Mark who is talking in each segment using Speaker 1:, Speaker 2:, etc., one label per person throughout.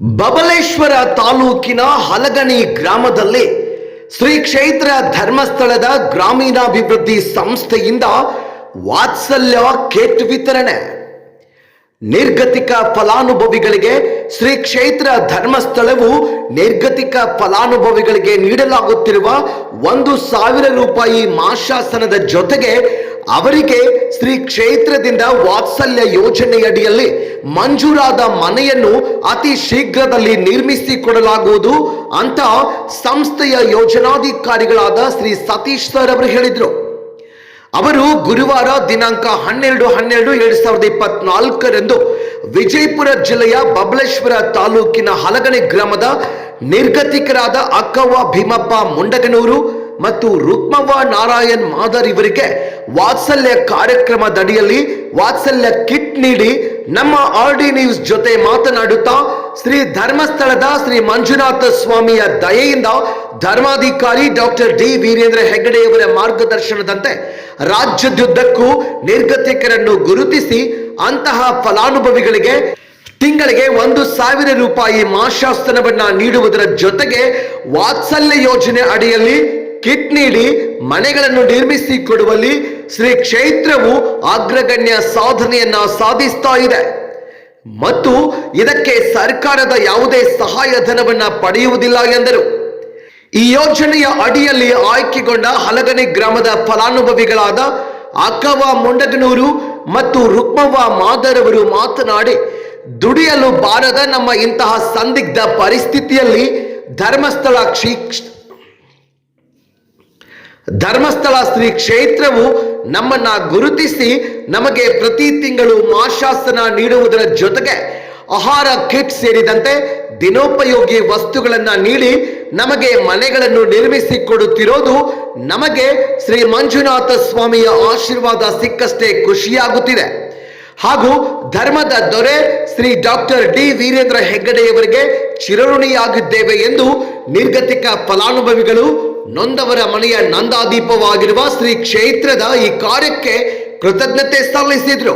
Speaker 1: ಬಬಲೇಶ್ವರ ತಾಲೂಕಿನ ಹಲಗಣಿ ಗ್ರಾಮದಲ್ಲಿ ಶ್ರೀ ಕ್ಷೇತ್ರ ಧರ್ಮಸ್ಥಳದ ಗ್ರಾಮೀಣಾಭಿವೃದ್ಧಿ ಸಂಸ್ಥೆಯಿಂದ ವಾತ್ಸಲ್ಯ ಕೇಟ್ ವಿತರಣೆ. ನಿರ್ಗತಿಕ ಫಲಾನುಭವಿಗಳಿಗೆ ಶ್ರೀ ಕ್ಷೇತ್ರ ಧರ್ಮಸ್ಥಳವು ನಿರ್ಗತಿಕ ಫಲಾನುಭವಿಗಳಿಗೆ ನೀಡಲಾಗುತ್ತಿರುವ ಒಂದು ಸಾವಿರ ರೂಪಾಯಿ ಮಾಶಾಸನದ ಜೊತೆಗೆ ಅವರಿಗೆ ಶ್ರೀ ಕ್ಷೇತ್ರದಿಂದ ವಾತ್ಸಲ್ಯ ಯೋಜನೆಯಡಿಯಲ್ಲಿ ಮಂಜೂರಾದ ಮನೆಯನ್ನು ಅತಿ ಶೀಘ್ರದಲ್ಲಿ ನಿರ್ಮಿಸಿಕೊಡಲಾಗುವುದು ಅಂತ ಸಂಸ್ಥೆಯ ಯೋಜನಾಧಿಕಾರಿಗಳಾದ ಶ್ರೀ ಸತೀಶ್ ಸರ್ ಅವರು ಹೇಳಿದರು. ಅವರು ಗುರುವಾರ ದಿನಾಂಕ ಹನ್ನೆರಡು ಹನ್ನೆರಡು ಎರಡು ಸಾವಿರದ ಇಪ್ಪತ್ನಾಲ್ಕರಂದು ವಿಜಯಪುರ ಜಿಲ್ಲೆಯ ಬಬಲೇಶ್ವರ ತಾಲೂಕಿನ ಹಲಗಣೆ ಗ್ರಾಮದ ನಿರ್ಗತಿಕರಾದ ಅಕ್ಕವ್ವ ಭೀಮಪ್ಪ ಮುಂಡಗನೂರು ಮತ್ತು ರುಕ್ಮವ್ವ ನಾರಾಯಣ್ ಮಾದರ್ ಇವರಿಗೆ ವಾತ್ಸಲ್ಯ ಕಾರ್ಯಕ್ರಮದಡಿಯಲ್ಲಿ ವಾತ್ಸಲ್ಯ ಕಿಟ್ ನೀಡಿ ನಮ್ಮ ಆರ್ ಡಿ ನ್ಯೂಸ್ ಜೊತೆ ಮಾತನಾಡುತ್ತಾ ಶ್ರೀ ಧರ್ಮಸ್ಥಳದ ಶ್ರೀ ಮಂಜುನಾಥ ಸ್ವಾಮಿಯ ದಯೆಯಿಂದ ಧರ್ಮಾಧಿಕಾರಿ ಡಾಕ್ಟರ್ ಡಿ ವೀರೇಂದ್ರ ಹೆಗ್ಗಡೆಯವರ ಮಾರ್ಗದರ್ಶನದಂತೆ ರಾಜ್ಯದುದ್ದಕ್ಕೂ ನಿರ್ಗತಿಕರನ್ನು ಗುರುತಿಸಿ ಅಂತಹ ಫಲಾನುಭವಿಗಳಿಗೆ ತಿಂಗಳಿಗೆ ಒಂದು ಸಾವಿರ ರೂಪಾಯಿ ಮಾಶಾಸ್ತನವನ್ನ ನೀಡುವುದರ ಜೊತೆಗೆ ವಾತ್ಸಲ್ಯ ಯೋಜನೆ ಅಡಿಯಲ್ಲಿ ಕಿಟ್ ನೀಡಿ ಮನೆಗಳನ್ನು ನಿರ್ಮಿಸಿ ಕೊಡುವಲ್ಲಿ ಶ್ರೀ ಕ್ಷೇತ್ರವು ಅಗ್ರಗಣ್ಯ ಸಾಧನೆಯನ್ನ ಸಾಧಿಸ್ತಾ ಇದೆ. ಮತ್ತು ಇದಕ್ಕೆ ಸರ್ಕಾರದ ಯಾವುದೇ ಸಹಾಯಧನವನ್ನ ಪಡೆಯುವುದಿಲ್ಲ ಎಂದರು. ಈ ಯೋಜನೆಯ ಅಡಿಯಲ್ಲಿ ಆಯ್ಕೆಗೊಂಡ ಹಲಗನೆ ಗ್ರಾಮದ ಫಲಾನುಭವಿಗಳಾದ ಅಕ್ಕವ ಮುಂಡಗನೂರು ಮತ್ತು ರುಕ್ಮವ್ವ ಮಾದರವರು ಮಾತನಾಡಿ, ದುಡಿಯಲು ಬಾರದ ನಮ್ಮ ಇಂತಹ ಸಂದಿಗ್ಧ ಪರಿಸ್ಥಿತಿಯಲ್ಲಿ ಧರ್ಮಸ್ಥಳ ಕ್ಷೀ ಧರ್ಮಸ್ಥಳ ಶ್ರೀ ಕ್ಷೇತ್ರವು ನಮ್ಮನ್ನ ಗುರುತಿಸಿ ನಮಗೆ ಪ್ರತಿ ತಿಂಗಳು ಮಾಶಾಸನ ನೀಡುವುದರ ಜೊತೆಗೆ ಆಹಾರ ಕಿಟ್ ಸೇರಿದಂತೆ ದಿನೋಪಯೋಗಿ ವಸ್ತುಗಳನ್ನ ನೀಡಿ ನಮಗೆ ಮನೆಗಳನ್ನು ನಿರ್ಮಿಸಿ ಕೊಡುತ್ತಿರೋದು ನಮಗೆ ಶ್ರೀ ಮಂಜುನಾಥ ಸ್ವಾಮಿಯ ಆಶೀರ್ವಾದ ಸಿಕ್ಕಷ್ಟೇ ಖುಷಿಯಾಗುತ್ತಿದೆ. ಹಾಗೂ ಧರ್ಮದ ದೊರೆ ಶ್ರೀ ಡಾಕ್ಟರ್ ಡಿ ವೀರೇಂದ್ರ ಹೆಗ್ಗಡೆಯವರಿಗೆ ಚಿರಋಣಿಯಾಗಿದ್ದೇವೆ ಎಂದು ನಿರ್ಗತಿಕ ಫಲಾನುಭವಿಗಳು ನೊಂದವರ ಮನೆಯ ನಂದಾದೀಪವಾಗಿರುವ ಶ್ರೀ ಕ್ಷೇತ್ರದ ಈ ಕಾರ್ಯಕ್ಕೆ ಕೃತಜ್ಞತೆ ಸಲ್ಲಿಸಿದ್ರು.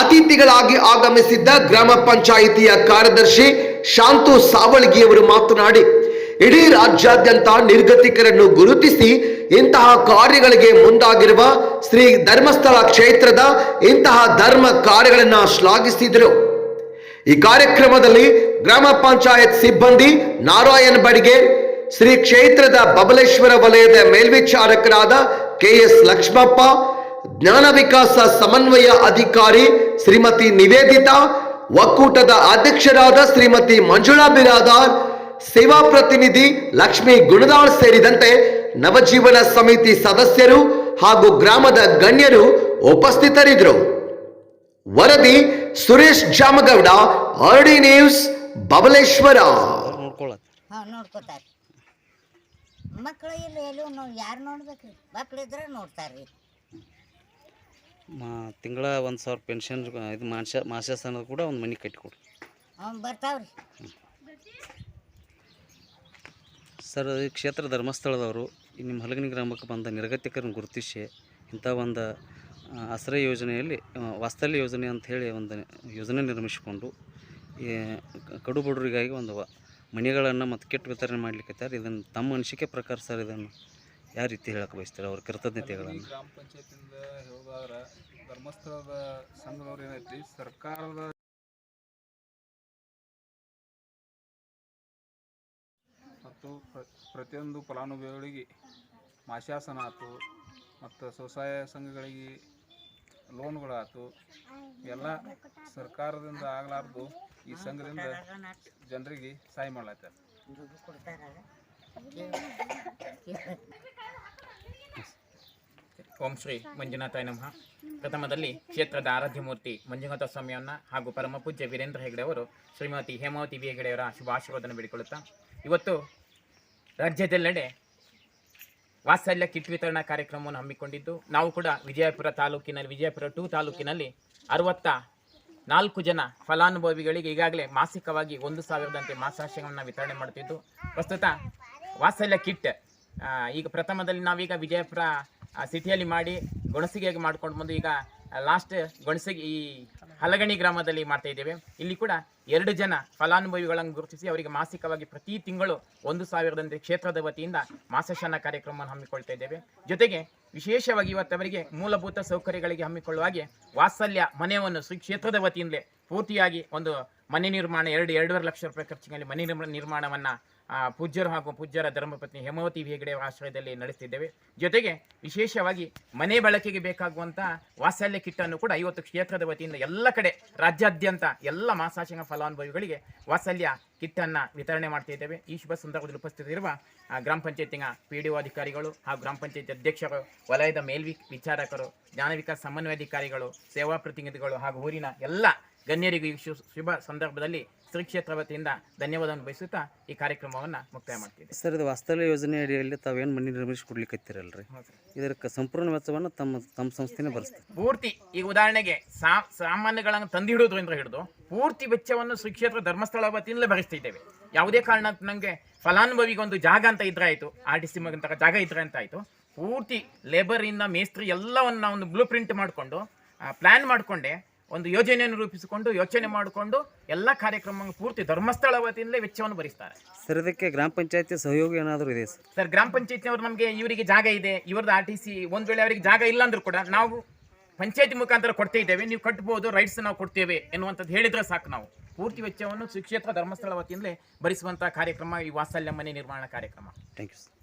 Speaker 1: ಅತಿಥಿಗಳಾಗಿ ಆಗಮಿಸಿದ್ದ ಗ್ರಾಮ ಪಂಚಾಯಿತಿಯ ಕಾರ್ಯದರ್ಶಿ ಶಾಂತು ಸಾವಳಗಿಯವರು ಮಾತನಾಡಿ, ಇಡೀ ರಾಜ್ಯಾದ್ಯಂತ ನಿರ್ಗತಿಕರನ್ನು ಗುರುತಿಸಿ ಇಂತಹ ಕಾರ್ಯಗಳಿಗೆ ಮುಂದಾಗಿರುವ ಶ್ರೀ ಧರ್ಮಸ್ಥಳ ಕ್ಷೇತ್ರದ ಇಂತಹ ಧರ್ಮ ಕಾರ್ಯಗಳನ್ನ ಶ್ಲಾಘಿಸಿದರು. ಈ ಕಾರ್ಯಕ್ರಮದಲ್ಲಿ ಗ್ರಾಮ ಪಂಚಾಯತ್ ಸಿಬ್ಬಂದಿ ನಾರಾಯಣ ಬಡಿಗೆ ಶ್ರೀ ಕ್ಷೇತ್ರದ ಬಬಲೇಶ್ವರ ವಲಯದ ಮೇಲ್ವಿಚಾರಕರಾದ ಕೆ ಎಸ್ ಲಕ್ಷ್ಮಪ್ಪ ಜ್ಞಾನ ವಿಕಾಸ ಸಮನ್ವಯ ಅಧಿಕಾರಿ ಶ್ರೀಮತಿ ನಿವೇದಿತಾ ಒಕ್ಕೂಟದ ಅಧ್ಯಕ್ಷರಾದ ಶ್ರೀಮತಿ ಮಂಜುಳಾ ಬಿರಾದಾರ್ ಸೇವಾ ಪ್ರತಿನಿಧಿ ಲಕ್ಷ್ಮೀ ಗುಣದಾಳ್ ಸೇರಿದಂತೆ ನವಜೀವನ ಸಮಿತಿ ಸದಸ್ಯರು ಹಾಗೂ ಗ್ರಾಮದ ಗಣ್ಯರು ಉಪಸ್ಥಿತರಿದ್ದರು. ವರದಿ ಸುರೇಶ್ ಜಾಮಗೌಡ ಆರ್ಡಿ ನ್ಯೂಸ್ ಬಬಲೇಶ್ವರ.
Speaker 2: ಮಕ್ಕಳು ಇಲ್ಲ ಎಲ್ಲೂ ನಾವು ಯಾರು ನೋಡ್ತಾರೆ ರೀ
Speaker 3: ಮಾ ತಿಂಗಳ ಒಂದು ಸಾವಿರ ಪೆನ್ಷನ್ ಇದು ಮಾಸ ಮಾಸಾಸನ ಕೂಡ ಒಂದು ಮನೆ ಕಟ್ಟಿಕೊಡ್ರಿ
Speaker 2: ಅವ್ನು ಬರ್ತಾವ್ರಿ.
Speaker 3: ಸರ್ ಈ ಕ್ಷೇತ್ರ ಧರ್ಮಸ್ಥಳದವರು ಈ ನಿಮ್ಮ ಹಲಗನಿ ಗ್ರಾಮಕ್ಕೆ ಬಂದ ನಿರ್ಗತಿಕರನ್ನು ಗುರುತಿಸಿ ಇಂಥ ಒಂದು ಆಶ್ರಯ ಯೋಜನೆಯಲ್ಲಿ ವಾಸ್ತಲ್ಯ ಯೋಜನೆ ಅಂತ ಹೇಳಿ ಒಂದು ಯೋಜನೆ ನಿರ್ಮಿಸಿಕೊಂಡು ಈ ಕ- ಕಡು ಬಡವರಿಗಾಗಿ ಒಂದು ಮನೆಗಳನ್ನು ಮತ್ತು ಕೆಟ್ಟ ವಿತರಣೆ ಮಾಡ್ಲಿಕ್ಕೆ ಇದನ್ನು ತಮ್ಮ ಅನಿಸಿಕೆ ಪ್ರಕಾರ ಸರ್ ಇದನ್ನು ಯಾವ ರೀತಿ ಹೇಳಕ್ಕೆ ಬಯಸ್ತಾರೆ? ಅವ್ರ ಕೃತಜ್ಞತೆಗಳನ್ನು.
Speaker 4: ಗ್ರಾಮ ಪಂಚಾಯತಿಂದ ಹೇಳೋದಾದ್ರೆ ಧರ್ಮಸ್ಥಳದ ಸಂಘದವ್ರು ಏನೈತಿ ಸರ್ಕಾರದ ಮತ್ತು ಪ್ರ- ಪ್ರತಿಯೊಂದು ಫಲಾನುಭವಿಗಳಿಗೆ ಮಾಶಾಸನ ಆಯ್ತು ಮತ್ತು ಸ್ವಸಹಾಯ ಸಂಘಗಳಿಗೆ ಲೋನ್ಗಳಾಯ್ತು ಎಲ್ಲ ಸರ್ಕಾರದಿಂದ ಆಗಲಾರ್ದು ಈ ಸಂಘದಿಂದ ಜನರಿಗೆ ಸಹಾಯ ಮಾಡ್ಲತ್ತಾರ
Speaker 5: ಓಂ ಶ್ರೀ ಮಂಜುನಾಥಾಯ ನಮಃ. ಪ್ರಥಮದಲ್ಲಿ ಕ್ಷೇತ್ರದ ಆರಾಧ್ಯ ಮೂರ್ತಿ ಮಂಜುನಾಥ ಸ್ವಾಮಿಯನ್ನ ಹಾಗೂ ಪರಮ ಪೂಜ್ಯ ವೀರೇಂದ್ರ ಹೆಗಡೆ ಅವರು ಶ್ರೀಮತಿ ಹೇಮಾವತಿ ಬಿ ಹೆಗಡೆಯವರ ಶುಭ ಆಶೀರ್ವಾದನ ಬೇಡಿಕೊಳ್ಳುತ್ತಾ, ಇವತ್ತು ರಾಜ್ಯದೆಲ್ಲೆಡೆ ವಾತ್ಸಲ್ಯ ಕಿಟ್ ವಿತರಣಾ ಕಾರ್ಯಕ್ರಮವನ್ನು ಹಮ್ಮಿಕೊಂಡಿದ್ದು, ನಾವು ಕೂಡ ವಿಜಯಪುರ ತಾಲೂಕಿನಲ್ಲಿ, ವಿಜಯಪುರ ಟೂ ತಾಲೂಕಿನಲ್ಲಿ ಅರವತ್ತ ನಾಲ್ಕು ಜನ ಫಲಾನುಭವಿಗಳಿಗೆ ಈಗಾಗಲೇ ಮಾಸಿಕವಾಗಿ ಒಂದು ಸಾವಿರದಂತೆ ಮಾಸಾಶಯವನ್ನು ವಿತರಣೆ ಮಾಡ್ತಿದ್ದು ಪ್ರಸ್ತುತ ವಾತ್ಸಲ್ಯ ಕಿಟ್ ಈಗ ಪ್ರಥಮದಲ್ಲಿ ನಾವೀಗ ವಿಜಯಪುರ ಸಿಟಿಯಲ್ಲಿ ಮಾಡಿ, ಗೊಣಸಿಗೆಗೆ ಮಾಡ್ಕೊಂಡು ಬಂದು ಈಗ ಲಾಸ್ಟ್ ಗೊಣಸಿಗೆ ಈ ಹಲಗಣಿ ಗ್ರಾಮದಲ್ಲಿ ಮಾಡ್ತಾ ಇದ್ದೇವೆ. ಇಲ್ಲಿ ಕೂಡ ಎರಡು ಜನ ಫಲಾನುಭವಿಗಳನ್ನು ಗುರುತಿಸಿ ಅವರಿಗೆ ಮಾಸಿಕವಾಗಿ ಪ್ರತಿ ತಿಂಗಳು ಒಂದು ಸಾವಿರದಂತೆ ಕ್ಷೇತ್ರದ ವತಿಯಿಂದ ಮಾಸಶನ ಕಾರ್ಯಕ್ರಮವನ್ನು ಹಮ್ಮಿಕೊಳ್ತಾ ಇದ್ದೇವೆ. ಜೊತೆಗೆ ವಿಶೇಷವಾಗಿ ಇವತ್ತವರಿಗೆ ಮೂಲಭೂತ ಸೌಕರ್ಯಗಳಿಗೆ ಹಮ್ಮಿಕೊಳ್ಳುವ ಹಾಗೆ ವಾತ್ಸಲ್ಯ ಮನೆಯನ್ನು ಶ್ರೀ ಕ್ಷೇತ್ರದ ವತಿಯಿಂದಲೇ ಪೂರ್ತಿಯಾಗಿ ಒಂದು ಮನೆ ನಿರ್ಮಾಣ ಎರಡು, ಎರಡೂವರೆ ಲಕ್ಷ ರೂಪಾಯಿ ಖರ್ಚಿನಲ್ಲಿ ಮನೆ ನಿರ್ಮಾಣವನ್ನು ಪೂಜ್ಯರು ಹಾಗೂ ಪೂಜ್ಯರ ಧರ್ಮಪತ್ನಿ ಹೇಮಾವತಿ ಹೆಗಡೆ ಆಶ್ರಯದಲ್ಲಿ ನಡೆಸ್ತಿದ್ದೇವೆ. ಜೊತೆಗೆ ವಿಶೇಷವಾಗಿ ಮನೆ ಬಳಕೆಗೆ ಬೇಕಾಗುವಂಥ ವಾತ್ಸಲ್ಯ ಕಿಟ್ಟನ್ನು ಕೂಡ ಐವತ್ತು ಕ್ಷೇತ್ರದ ವತಿಯಿಂದ ಎಲ್ಲ ಕಡೆ ರಾಜ್ಯಾದ್ಯಂತ ಎಲ್ಲ ಮಾಸಾಶನ ಫಲಾನುಭವಿಗಳಿಗೆ ವಾತ್ಸಲ್ಯ ಕಿಟ್ಟನ್ನು ವಿತರಣೆ ಮಾಡ್ತಾ ಇದ್ದೇವೆ ಈ ಶುಭ ಸಂದರ್ಭದಲ್ಲಿ ಉಪಸ್ಥಿತರಿರುವ ಗ್ರಾಮ ಪಂಚಾಯತಿನ ಪಿ ಡಿ ಒ ಅಧಿಕಾರಿಗಳು ಹಾಗೂ ಗ್ರಾಮ ಪಂಚಾಯತಿ ಅಧ್ಯಕ್ಷರು, ವಲಯದ ಮೇಲ್ವಿ ವಿಚಾರಕರು, ಜ್ಞಾನ ವಿಕಾಸ ಸಮನ್ವಯಾಧಿಕಾರಿಗಳು, ಸೇವಾ ಪ್ರತಿನಿಧಿಗಳು ಹಾಗೂ ಊರಿನ ಎಲ್ಲ ಗಣ್ಯರಿಗೂ ಈ ಶುಭ ಸಂದರ್ಭದಲ್ಲಿ ಶ್ರೀ ಕ್ಷೇತ್ರ ವತಿಯಿಂದ ಧನ್ಯವಾದವನ್ನು ಬಯಸುತ್ತಾ ಈ ಕಾರ್ಯಕ್ರಮವನ್ನು ಮುಕ್ತಾಯ ಮಾಡ್ತೀವಿ
Speaker 3: ಸರ್ ಇದು ವಾಸ್ತವ್ಯ ಯೋಜನೆ ಅಡಿಯಲ್ಲಿ ತಾವೇನು ಮನೆ ನಿರ್ಮಿಸಿ ಕೊಡ್ಲಿಕ್ಕತ್ತೀರಲ್ರಿ ಇದಕ್ಕೆ ಸಂಪೂರ್ಣ ವೆಚ್ಚವನ್ನು ತಮ್ಮ ತಮ್ಮ ಸಂಸ್ಥೆನೇ ಭರಿಸ್ತದೆ
Speaker 5: ಪೂರ್ತಿ ಈಗ ಉದಾಹರಣೆಗೆ ಸಾ ಸಾಮಾನ್ಯಗಳನ್ನು ಅಂತ ಹಿಡಿದು ಪೂರ್ತಿ ವೆಚ್ಚವನ್ನು ಶ್ರೀ ಕ್ಷೇತ್ರ ಧರ್ಮಸ್ಥಳ ವತಿಯಿಂದಲೇ ಭರಿಸ್ತಿದ್ದೇವೆ. ಯಾವುದೇ ಕಾರಣ ನನಗೆ ಫಲಾನುಭವಿಗೆ ಒಂದು ಜಾಗ ಅಂತ ಇದ್ರೆ ಆಯಿತು ಆರ್ ಟಿ ಸಿ ಮಗಂತ ಜಾಗ ಇದ್ರೆ ಅಂತ ಆಯಿತು. ಪೂರ್ತಿ ಲೇಬರಿಂದ ಮೇಸ್ತ್ರಿ ಎಲ್ಲವನ್ನು ನಾವು ಒಂದು ಬ್ಲೂ ಪ್ರಿಂಟ್ ಮಾಡಿಕೊಂಡು ಪ್ಲ್ಯಾನ್ ಮಾಡಿಕೊಂಡೆ. ಒಂದು ಯೋಜನೆಯನ್ನು ರೂಪಿಸಿಕೊಂಡು ಯೋಚನೆ ಮಾಡಿಕೊಂಡು ಎಲ್ಲ ಕಾರ್ಯಕ್ರಮ ಪೂರ್ತಿ ಧರ್ಮಸ್ಥಳ ವತಿಯಿಂದಲೇ ವೆಚ್ಚವನ್ನು ಭರಿಸ್ತಾರೆ.
Speaker 3: ಸರ್ ಇದಕ್ಕೆ ಗ್ರಾಮ ಪಂಚಾಯತಿ ಸಹಯೋಗ ಏನಾದರೂ ಇದೆ ಸರ್
Speaker 5: ಸರ್ ಗ್ರಾಮ ಪಂಚಾಯತ್ನವ್ರು ನಮಗೆ ಇವರಿಗೆ ಜಾಗ ಇದೆ ಇವ್ರದ್ದು ಆರ್ ಟಿ ಸಿ ಒಂದು ವೇಳೆ ಅವರಿಗೆ ಜಾಗ ಇಲ್ಲ ಅಂದ್ರೂ ಕೂಡ ನಾವು ಪಂಚಾಯತಿ ಮುಖಾಂತರ ಕೊಡ್ತಾ ಇದ್ದೇವೆ. ನೀವು ಕಟ್ಬೋದು ರೈಟ್ಸ್ ನಾವು ಕೊಡ್ತೇವೆ ಎನ್ನುವಂಥದ್ದು ಹೇಳಿದ್ರೆ ಸಾಕು ನಾವು. ಪೂರ್ತಿ ವೆಚ್ಚವನ್ನು ಶ್ರೀ ಕ್ಷೇತ್ರ ಧರ್ಮಸ್ಥಳ ವತಿಯಿಂದಲೇ ಭರಿಸುವಂಥ ಕಾರ್ಯಕ್ರಮ ಈ ವಾತ್ಸಲ್ಯ ಮನೆ ನಿರ್ಮಾಣ ಕಾರ್ಯಕ್ರಮ.
Speaker 3: Thank you